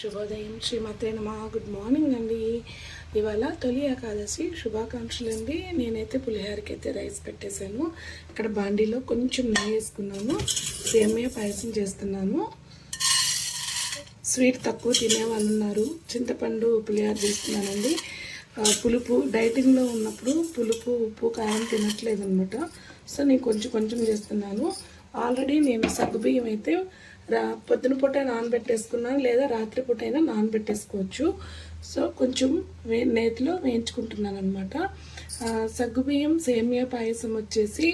శుభోదయం శ్రీమతే నమ. గుడ్ మార్నింగ్ అండి. ఇవాళ తొలి ఏకాదశి శుభాకాంక్షలు అండి నేనైతే పులిహోరకి అయితే రైస్ పెట్టేశాను. ఇక్కడ బాండీలో కొంచెం నెయ్యి వేసుకున్నాను. సేమియా పాయసం చేస్తున్నాను. స్వీట్ తక్కువ తినే వాళ్ళు ఉన్నారు. చింతపండు పులిహోర చేస్తున్నానండి. పులుపు డైటింగ్లో ఉన్నప్పుడు పులుపు ఉప్పు కాయం తినట్లేదు అనమాట సో నేను కొంచెం కొంచెం చేస్తున్నాను. ఆల్రెడీ నేను సగ్గుబియ్యం అయితే పొద్దున పూట నానబెట్టేసుకున్నాను లేదా రాత్రి పూట అయినా నానబెట్టేసుకోవచ్చు. సో కొంచెం వే నేతిలో వేయించుకుంటున్నాను అనమాట సగ్గుబియ్యం సేమియా పాయసం వచ్చేసి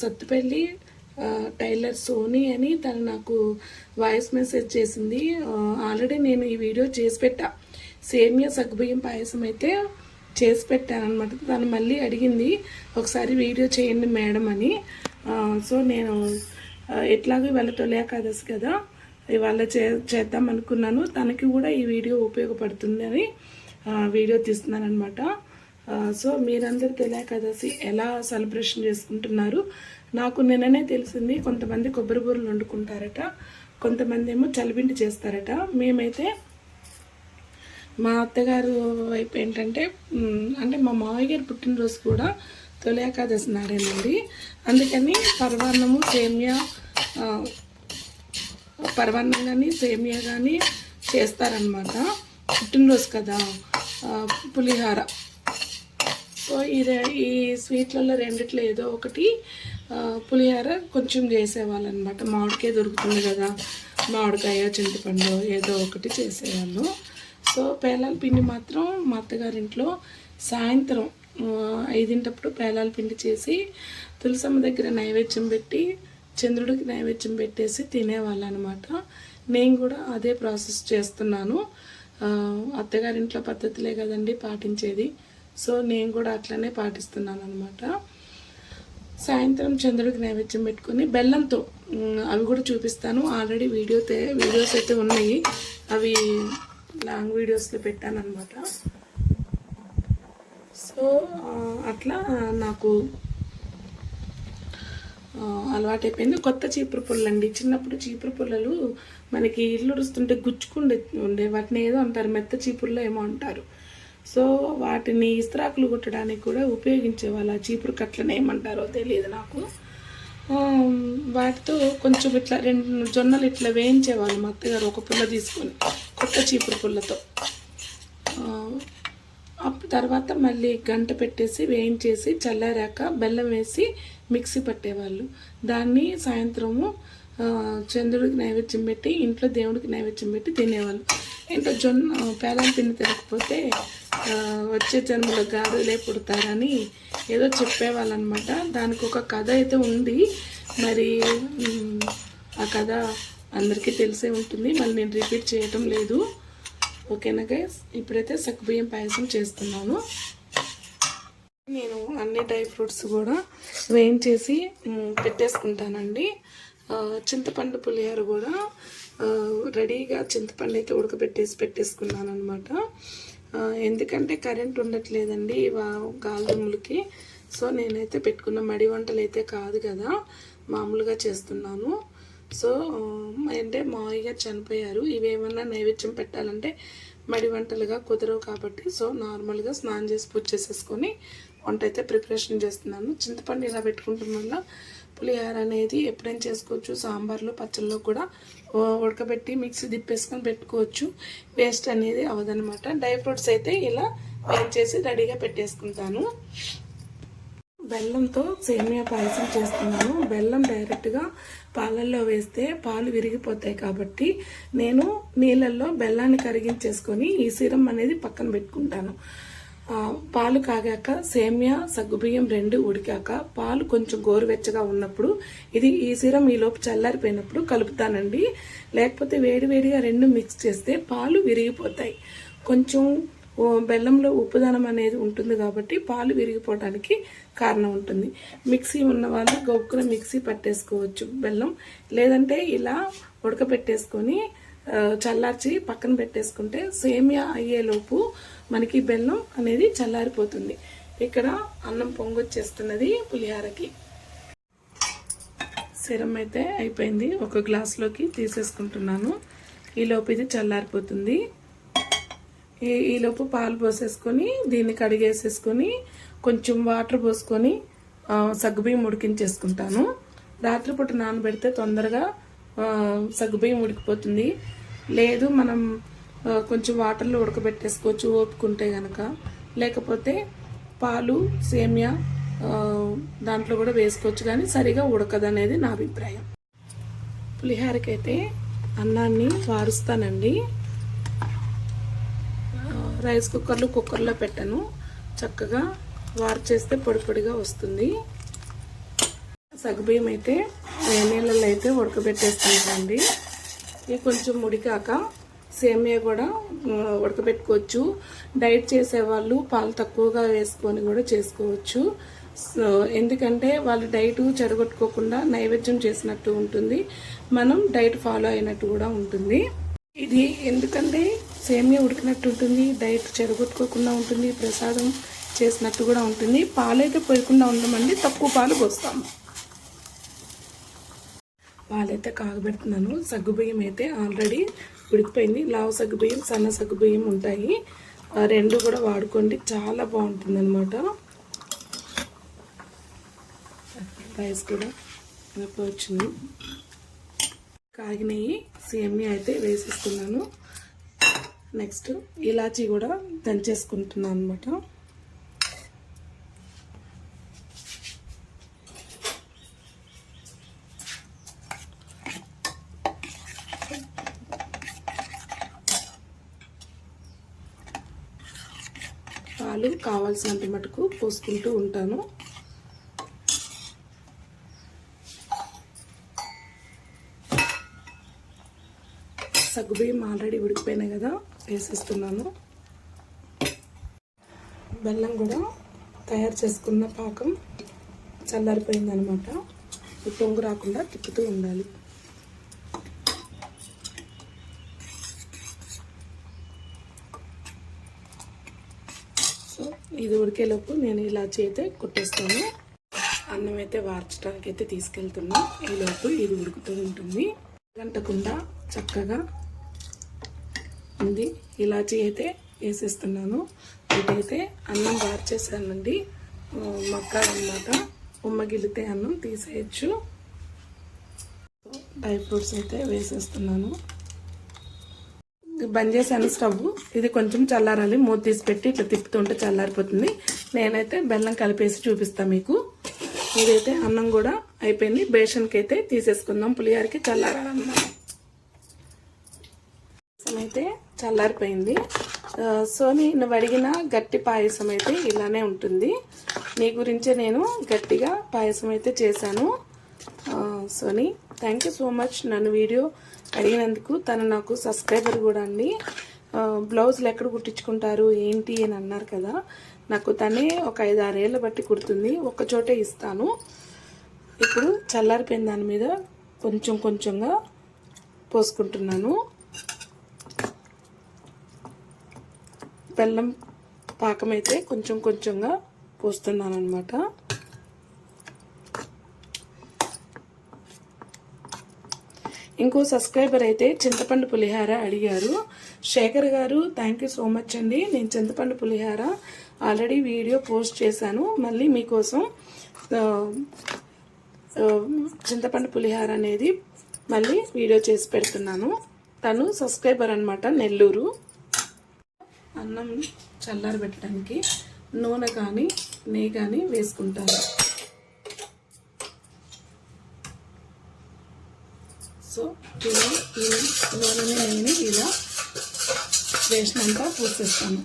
సత్తుపల్లి టైలర్ సోనీ అని తను నాకు వాయిస్ మెసేజ్ చేసింది. ఆల్రెడీ నేను ఈ వీడియో చేసి పెట్టా. సేమియా సగ్గుబియ్యం పాయసం అయితే చేసి పెట్టాను అనమాట తను మళ్ళీ అడిగింది ఒకసారి వీడియో చేయండి మేడం అని. సో నేను ఎట్లాగో ఇవాళ తొలి ఏకాదశి కదా. ఇవాళ చే చేద్దాం అనుకున్నాను. తనకి కూడా ఈ వీడియో ఉపయోగపడుతుందని వీడియో తీస్తున్నాను అనమాట సో మీరందరూ తొలి ఎలా సెలబ్రేషన్ చేసుకుంటున్నారు? నాకు నిన్ననే తెలిసింది కొంతమంది కొబ్బరి బూరలు వండుకుంటారట కొంతమంది ఏమో చలిపిండి చేస్తారట. మేమైతే మా అత్తగారు వైపు ఏంటంటే అంటే మా మామయ్యగారు పుట్టినరోజు కూడా తొలి ఏకాదశి నాడేనండి అందుకని పర్వాన్నము సేమియా ఆ, కానీ సేమియా కానీ చేస్తారనమాట పుట్టినరోజు కదా పులిహార. సో ఈ ఈ స్వీట్లలో రెండిట్లో ఏదో ఒకటి పులిహార పులిహోర కొంచెం చేసేవాళ్ళు అనమాట మామిడికాయ దొరుకుతుంది కదా మామిడికాయ చింతపండు ఏదో ఒకటి చేసేవాళ్ళు. సో పేలాల పిండి మాత్రం మా అత్తగారింట్లో సాయంత్రం ఐదింటప్పుడు పేలాల పిండి చేసి తులసమ్మ దగ్గర నైవేద్యం పెట్టి చంద్రుడికి నైవేద్యం పెట్టేసి తినేవాళ్ళు అనమాట నేను కూడా అదే ప్రాసెస్ చేస్తున్నాను. అత్తగారింట్లో పద్ధతులే కదండి పాటించేది. సో నేను కూడా అట్లనే పాటిస్తున్నాను అనమాట సాయంత్రం చంద్రుడికి నైవేద్యం పెట్టుకొని బెల్లంతో అవి కూడా చూపిస్తాను. ఆల్రెడీ వీడియో వీడియోస్ అయితే ఉన్నాయి. అవి లాంగ్ వీడియోస్లో పెట్టాను అనమాట సో అట్లా నాకు అలవాటైపోయింది. కొత్త చీపురు పుల్లండి. చిన్నప్పుడు చీపురు పుల్లలు మనకి ఇల్లు రుస్తుంటే గుచ్చుకుండే ఉండే వాటిని ఏదో అంటారు మెత్త చీపుర్లో ఏమో అంటారు. సో వాటిని ఇస్త్రాకులు కుట్టడానికి కూడా ఉపయోగించేవాళ్ళు ఆ చీపురు కట్లను ఏమంటారో తెలియదు నాకు. వాటితో కొంచెం ఇట్లా రెండు జొన్నలు ఇట్లా వేయించేవాళ్ళు మా అత్తగారు ఒక పుల్ల తీసుకొని కొత్త చీపురు పుల్లతో. తర్వాత మళ్ళీ గంట పెట్టేసి వేయించేసి చల్లారాక బెల్లం వేసి మిక్సీ పట్టేవాళ్ళు. దాన్ని సాయంత్రము చంద్రుడికి నైవేద్యం పెట్టి ఇంట్లో దేవుడికి నైవేద్యం పెట్టి తినేవాళ్ళు. ఏంటో జొన్న పేదలు తిని తినకపోతే వచ్చే జన్మలో గాడులే పుడతారని ఏదో చెప్పేవాళ్ళు అనమాట దానికి ఒక కథ అయితే ఉంది. మరి ఆ కథ అందరికీ తెలిసే ఉంటుంది. మళ్ళీ నేను రిపీట్ చేయటం లేదు. ఓకేనా గైస్ ఇప్పుడైతే సగ్గుబియ్యం పాయసం చేస్తున్నాను. నేను అన్ని డ్రై ఫ్రూట్స్ కూడా వేయించేసి పెట్టేసుకుంటానండి. చింతపండు పులిహోర కూడా రెడీగా చింతపండు అయితే ఉడకబెట్టేసి పెట్టేసుకున్నాను అనమాట ఎందుకంటే కరెంట్ ఉండట్లేదండి వా సో నేనైతే పెట్టుకున్న మడి వంటలు అయితే కాదు కదా మామూలుగా చేస్తున్నాను. సో అంటే మావయ్య గారు చనిపోయారు. ఇవేమన్నా నైవేద్యం పెట్టాలంటే మడి వంటలుగా కుదరవు కాబట్టి సో నార్మల్గా స్నానం చేసి పూజ చేసేసుకొని వంట అయితే ప్రిపరేషన్ చేస్తున్నాను. చింతపండు ఇలా పెట్టుకుంటాం వల్ల పులిహోర అనేది ఎప్పుడైనా చేసుకోవచ్చు. సాంబార్లో పచ్చళ్ళలో కూడా ఉడకబెట్టి మిక్సీ తిప్పేసుకొని పెట్టుకోవచ్చు. వేస్ట్ అనేది అవదనమాట డ్రై ఫ్రూట్స్ అయితే ఇలా చేసి రెడీగా పెట్టేసుకుంటాను. బెల్లంతో సేమియా పాయసం చేస్తున్నాను. బెల్లం డైరెక్ట్గా పాలల్లో వేస్తే పాలు విరిగిపోతాయి కాబట్టి నేను నీళ్ళల్లో బెల్లాన్ని కరిగించేసుకొని ఈ సిరం అనేది పక్కన పెట్టుకుంటాను. పాలు కాగాక సేమియా సగ్గుబియ్యం రెండు ఉడికాక పాలు కొంచెం గోరువెచ్చగా ఉన్నప్పుడు ఇది ఈ సిరం ఈలోపు చల్లారిపోయినప్పుడు కలుపుతానండి. లేకపోతే వేడివేడిగా రెండు మిక్స్ చేస్తే పాలు విరిగిపోతాయి. కొంచెం బెల్లంలో ఉప్పుదనం అనేది ఉంటుంది కాబట్టి పాలు విరిగిపోవడానికి కారణం ఉంటుంది. మిక్సీ ఉన్న వాళ్ళు గొప్పకున మిక్సీ పట్టేసుకోవచ్చు బెల్లం. లేదంటే ఇలా ఉడకబెట్టేసుకొని చల్లార్చి పక్కన పెట్టేసుకుంటే సేమియా అయ్యేలోపు మనకి బెల్లం అనేది చల్లారిపోతుంది. ఇక్కడ అన్నం పొంగొచ్చేస్తున్నది పులిహారకి. సిరం అయితే అయిపోయింది. ఒక గ్లాస్లోకి తీసేసుకుంటున్నాను. ఈలోపు ఇది చల్లారిపోతుంది. ఈ ఈలోపు పాలు పోసేసుకొని దీన్ని కడిగేసేసుకొని కొంచెం వాటర్ పోసుకొని సగ్గుబియ్యం ఉడికించేసుకుంటాను. రాత్రిపూట నానబెడితే తొందరగా సగ్గుబియ్యం ఉడికిపోతుంది. లేదు మనం కొంచెం వాటర్లో ఉడకబెట్టేసుకోవచ్చు ఓపుకుంటే గనక. లేకపోతే పాలు సేమియా దాంట్లో కూడా వేసుకోవచ్చు కానీ సరిగా ఉడకదనేది నా అభిప్రాయం. పులిహోరకైతే అన్నాన్ని వారుస్తానండి. రైస్ కుక్కర్లు కుక్కర్లో పెట్టను. చక్కగా వారు చేస్తే పొడి పొడిగా వస్తుంది. సగ్గుబియ్యం అయితే నీళ్ళల్లో అయితే ఉడకబెట్టేస్తుందండి ఇది కొంచెం ఉడికాక సేమియా కూడా ఉడకబెట్టుకోవచ్చు. డైట్ చేసేవాళ్ళు పాలు తక్కువగా వేసుకొని కూడా చేసుకోవచ్చు. సో ఎందుకంటే వాళ్ళు డైట్ చెడగొట్టుకోకుండా నైవేద్యం చేసినట్టు ఉంటుంది. మనం డైట్ ఫాలో అయినట్టు కూడా ఉంటుంది. ఇది ఎందుకంటే సేమియా ఉడికినట్టు ఉంటుంది డైట్ చెడగొట్టుకోకుండా ఉంటుంది ప్రసాదం చేసినట్టు కూడా ఉంటుంది. పాలైతే పోయకుండా ఉండమండి తక్కువ పాలు పోస్తాము పాలైతే కాగబెడుతున్నాను సగ్గుబియ్యం అయితే ఆల్రెడీ ఉడికిపోయింది. లావు సగ్గుబియ్యం సన్న సగ్గుబియ్యం ఉంటాయి. రెండు కూడా వాడుకోండి చాలా బాగుంటుంది అనమాట రైస్ కూడా వచ్చింది కాగినవి సేమియా అయితే వేసేస్తున్నాను. నెక్స్ట్ ఇలాచీ కూడా దంచేసుకుంటున్నాను అనమాట పాలు కావాల్సినంత మటుకు పోసుకుంటూ ఉంటాను. సగ్గుబియ్యం ఆల్రెడీ ఉడికిపోయినాయి కదా వేసేస్తున్నాను. బెల్లం కూడా తయారు చేసుకున్న పాకం చల్లారిపోయిందనమాట. పొంగు రాకుండా తిప్పుతూ ఉండాలి. సో ఇది ఉడికేలోపు నేను ఇలా చేతే కుట్టేస్తాను. అన్నం అయితే వార్చడానికి అయితే తీసుకెళ్తున్నా ఈలోపు ఇది ఉడుకుతూ ఉంటుంది. గంటకుండా చక్కగా ఉంది ఇలాచి అయితే వేసేస్తున్నాను. ఇదైతే అన్నం వార్చేసానండి ఆ, మక్క అన్నమాట. ఉమ్మగిలితే అన్నం తీసేయచ్చు. డ్రై ఫ్రూట్స్ అయితే వేసేస్తున్నాను. బంద్ చేశాను స్టవ్. ఇది కొంచెం చల్లారాలి. మూత తీసి పెట్టి ఇట్లా తిప్పుతుంటే చల్లారిపోతుంది. నేనైతే బెల్లం కలిపేసి చూపిస్తాను మీకు. ఇదైతే అన్నం కూడా అయిపోయింది. బేషన్కి అయితే తీసేసుకుందాం. పులిహారకి చల్లారాలన్నమాట. పాయసం అయితే చల్లారిపోయింది. సో సోని నువ్వు అడిగిన గట్టి పాయసం అయితే ఇలానే ఉంటుంది. నీ గురించే నేను గట్టిగా పాయసం అయితే చేశాను. Soni thank you so much నన్ను వీడియో అడిగినందుకు తను నాకు సబ్స్క్రైబర్ కూడా అండి. బ్లౌజులు ఎక్కడ కుట్టించుకుంటారు ఏంటి అని అన్నారు కదా. నాకు తనే ఒక ఐదు ఆరేళ్ళ బట్టి కుడుతుంది. ఒక్కచోటే ఇస్తాను. ఇప్పుడు చల్లారిపోయిన దాని మీద కొంచెం కొంచెంగా పోసుకుంటున్నాను. బెల్లం పాకం అయితే కొంచెం కొంచెంగా పోస్తున్నాను అనమాట ఇంకో సబ్స్క్రైబర్ అయితే చింతపండు పులిహార అడిగారు. శేఖర్ గారు థ్యాంక్ యూ సో మచ్ అండి. నేను చింతపండు పులిహార ఆల్రెడీ వీడియో పోస్ట్ చేశాను. మళ్ళీ మీకోసం చింతపండు పులిహార అనేది మళ్ళీ వీడియో చేసి పెడుతున్నాను. తను సబ్స్క్రైబర్ అనమాట నెల్లూరు. అన్నం చల్లారబెట్టడానికి నూనె కానీ నెయ్యి కానీ వేసుకుంటాను. సో ఇలా ఈ నూనెని నెయ్యిని ఇలా వేసినంత పూసేస్తాను.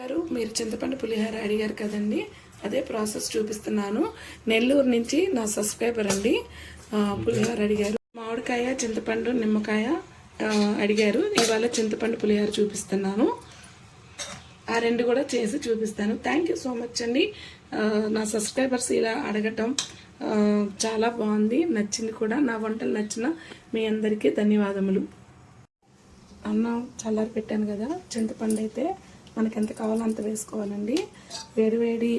గారు మీరు చింతపండు పులిహోర అడిగారు కదండి. అదే ప్రాసెస్ చూపిస్తున్నాను. నెల్లూరు నుంచి నా సబ్స్క్రైబర్ అండి. పులిహోర అడిగారు. మామిడికాయ చింతపండు నిమ్మకాయ అడిగారు. ఇవాళ చింతపండు పులిహోర చూపిస్తున్నాను. ఆ రెండు కూడా చేసి చూపిస్తాను. థ్యాంక్ యూ సో మచ్ అండి. నా సబ్స్క్రైబర్స్ ఇలా అడగటం చాలా బాగుంది. నచ్చింది కూడా. నా వంటలు నచ్చిన మీ అందరికీ ధన్యవాదములు. అన్నం చల్లారి పెట్టాను కదా. చింతపండు అయితే మనకి ఎంత కావాలో అంత వేసుకోవాలండి. వేడివేడి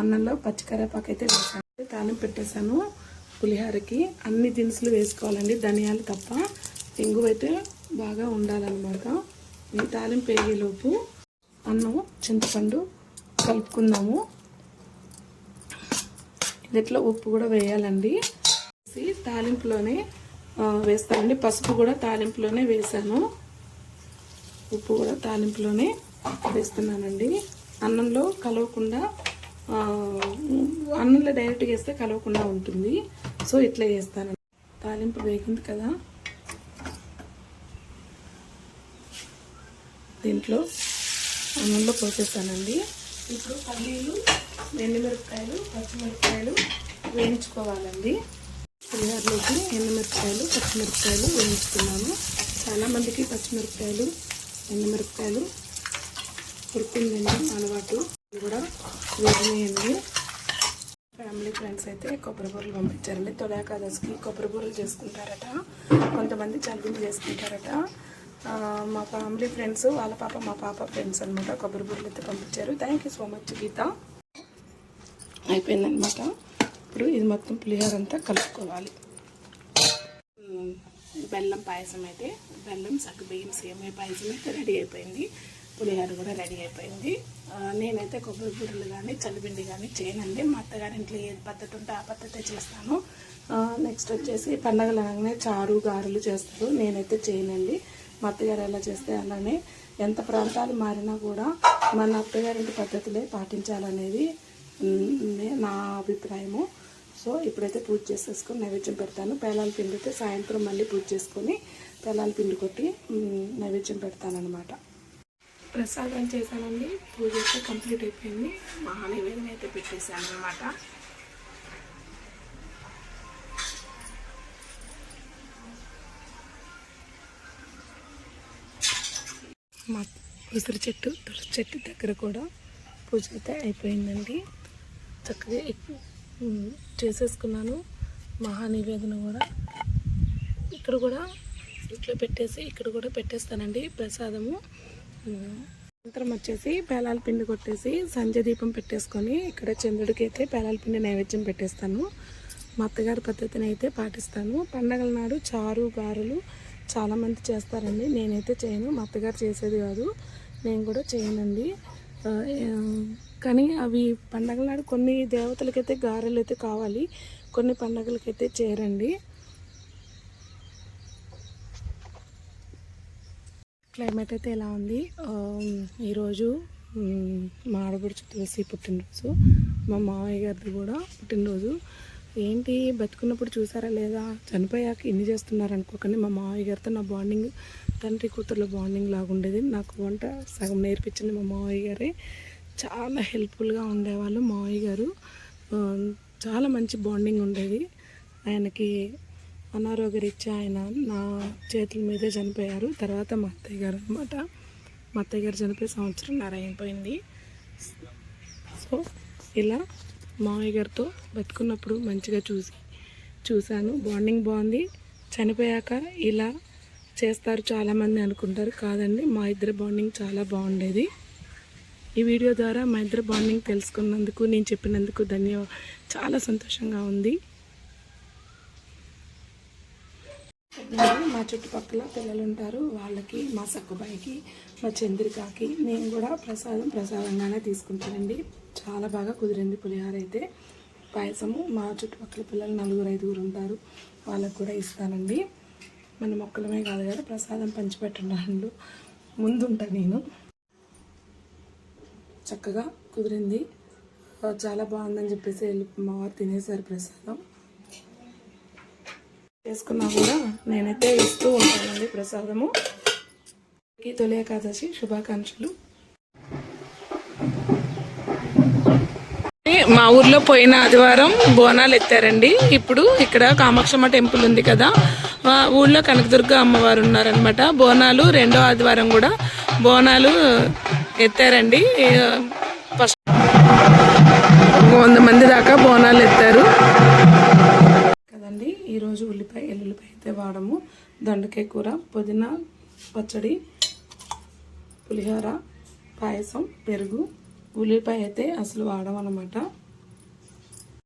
అన్నంలో పచ్చికరేపాకు అయితే వేసాను తాలింపు పెట్టేశాను పులిహోరకి. అన్ని దినుసులు వేసుకోవాలండి ధనియాలు తప్ప. ఇంగువైతే బాగా ఉండాలన్నమాట. ఈ తాలింపు వేగేలోపు అన్నం చింతపండు కలుపుకుందాము. దీంట్లో ఉప్పు కూడా వేయాలండి. వేసి తాలింపులోనే వేస్తానండి. పసుపు కూడా తాలింపులోనే వేసాను. ఉప్పు కూడా తాలింపులోనే వేస్తున్నానండి. అన్నంలో కలవకుండా అన్నంలో డైరెక్ట్గా వేస్తే కలవకుండా ఉంటుంది. సో ఇట్లా వేస్తానండి తాలింపు వేగింది కదా. దీంట్లో అన్నంలో పోసేస్తానండి. ఇప్పుడు పల్లీలు ఎండుమిరపకాయలు పచ్చిమిరపకాయలు వేయించుకోవాలండి. పులిహోరలోకి ఎండుమిరపకాయలు పచ్చిమిరపకాయలు వేయించుకున్నాము చాలామందికి పచ్చిమిరపకాయలు ఎండుమిరపకాయలు ఉడుకుందండి అలవాటు కూడా వేడినాయండి ఫ్యామిలీ ఫ్రెండ్స్ అయితే కొబ్బరి బూరలు పంపించారండి తొలి కొబ్బరి బూరలు చేసుకుంటారట. కొంతమంది చల్లింది చేసుకుంటారట. మా ఫ్యామిలీ ఫ్రెండ్స్ వాళ్ళ పాప మా పాప ఫ్రెండ్స్ అనమాట కొబ్బరి బూరలు అయితే పంపించారు. Thank you so much Geeta. అయిపోయిందనమాట ఇప్పుడు ఇది మొత్తం పులిహోర అంతా కలుపుకోవాలి. బెల్లం పాయసం అయితే బెల్లం సగ్గుబియ్యం సేమియా పాయసం అయితే రెడీ అయిపోయింది. పులిహోర కూడా రెడీ అయిపోయింది. నేనైతే కొబ్బరి బూరెలు కానీ చలిపిండి కానీ చేయనండి. మా అత్తగారి ఇంట్లో ఏది పద్ధతి ఉంటే ఆ పద్ధతే చేస్తాను. నెక్స్ట్ వచ్చేసి పండగలు అనగానే చారు గారెలు చేస్తారు. నేనైతే చేయనండి. మా అత్తగారు ఎలా చేస్తే అలానే ఎంత ప్రాంతాలు మారినా కూడా మన అత్తగారింటి పద్ధతులే పాటించాలనేది నా అభిప్రాయము. సో ఇప్పుడైతే పూజ చేసేసుకొని నైవేద్యం పెడతాను. పేలాల పిండి అయితే సాయంత్రం మళ్ళీ పూజ చేసుకొని పేలాల పిండి కొట్టి నైవేద్యం నైవేద్యం అనమాట ప్రసాదం చేశానండి. పూజ అయితే కంప్లీట్ అయిపోయింది. మహా నివేదన అయితే పెట్టేశాను అనమాట మా ఉసిరి చెట్టు తులసి చెట్టు దగ్గర కూడా పూజ అయితే అయిపోయిందండి. చక్కగా చేసేసుకున్నాను. మహా నివేదన కూడా. ఇక్కడ కూడా ఇట్లా పెట్టేసి ఇక్కడ కూడా పెట్టేస్తానండి ప్రసాదము. అనంతరం సాయంత్రం వచ్చేసి పేలాల పిండి కొట్టేసి సంజ దీపం పెట్టేసుకొని ఇక్కడ చంద్రుడికి అయితే పేలాల పిండి నైవేద్యం పెట్టేస్తాను. మా అత్తగారి పద్ధతిని అయితే పాటిస్తాను. పండగల నాడు చారు గారెలు చాలామంది చేస్తారండి. నేనైతే చేయను. మా అత్తగారు చేసేది కాదు. నేను కూడా చేయనండి. కానీ అవి పండగల నాడు కొన్ని దేవతలకైతే గారెలు అయితే కావాలి. కొన్ని పండగలకైతే చేయరండి. క్లైమేట్ అయితే ఎలా ఉంది? ఈరోజు మా ఆడపడుచు తులసి పుట్టినరోజు. మా మామయ్య గారిది కూడా పుట్టినరోజు. ఏంటి? బతుకున్నప్పుడు చూసారా లేదా? చనిపోయాక ఇన్ని చేస్తున్నారు అనుకోకండి. మా మామయ్య గారితో నా బాండింగ్ తండ్రి కూతుర్ల బాండింగ్ లాగా ఉండేది. నాకు వంట సగం నేర్పించింది మా మామయ్య గారే. చాలా హెల్ప్ఫుల్గా ఉండేవాళ్ళు మామయ్య గారు. చాలా మంచి బాండింగ్ ఉండేది. ఆయనకి అనారోగ్యరీత్యా ఆయన నా చేతుల మీదే చనిపోయారు. తర్వాత మా అత్తయ్య గారు అనమాట మా అత్తయ్య గారు చనిపోయే సంవత్సరంన్నర అయిపోయింది సో ఇలా మామయ్య గారితో బతుకున్నప్పుడు మంచిగా చూసి చూశాను. బాండింగ్ బాగుంది. చనిపోయాక ఇలా చేస్తారు చాలామంది అనుకుంటారు. కాదండి మా ఇద్దరి బాండింగ్ చాలా బాగుండేది. ఈ వీడియో ద్వారా మా ఇద్దరి బాండింగ్ తెలుసుకున్నందుకు నేను చెప్పినందుకు ధన్యవాదాలు చాలా సంతోషంగా ఉంది. మా చుట్టుపక్కల పిల్లలు ఉంటారు వాళ్ళకి మా సక్కుబాయికి మా చంద్రికాకి నేను కూడా ప్రసాదం ప్రసాదంగానే తీసుకుంటానండి. చాలా బాగా కుదిరింది పులిహోర అయితే. పాయసము మా చుట్టుపక్కల పిల్లలు నలుగురు ఐదుగురు ఉంటారు. వాళ్ళకు కూడా ఇస్తానండి. మన మొక్కలమే కాదు కదా ప్రసాదం పంచిపెట్టడంలో ముందుంటా నేను. చక్కగా కుదిరింది. చాలా బాగుందని చెప్పేసి వెళ్ళి మా వారు తినేసారు ప్రసాదం. చేసుకున్నా కూడా నేనైతే ఇస్తూ ఉంటానండి ప్రసాదము. తొలియకాదశి తొలి ఏకాదశి శుభాకాంక్షలు. మా ఊర్లో పోయిన ఆదివారం బోనాలు ఎత్తారండి. ఇప్పుడు ఇక్కడ కామాక్షమ్మ టెంపుల్ ఉంది కదా. మా ఊళ్ళో కనకదుర్గ అమ్మవారు ఉన్నారనమాట బోనాలు రెండో ఆదివారం కూడా బోనాలు ఎత్తారండి. ఫస్ట్ వంద మంది దాకా బోనాలు ఎత్తారు. అయితే వాడము. దండకాయ కూర పుదీనా పచ్చడి పులిహోర పాయసం పెరుగు ఉల్లిపాయ అయితే అసలు వాడమన్నమాట.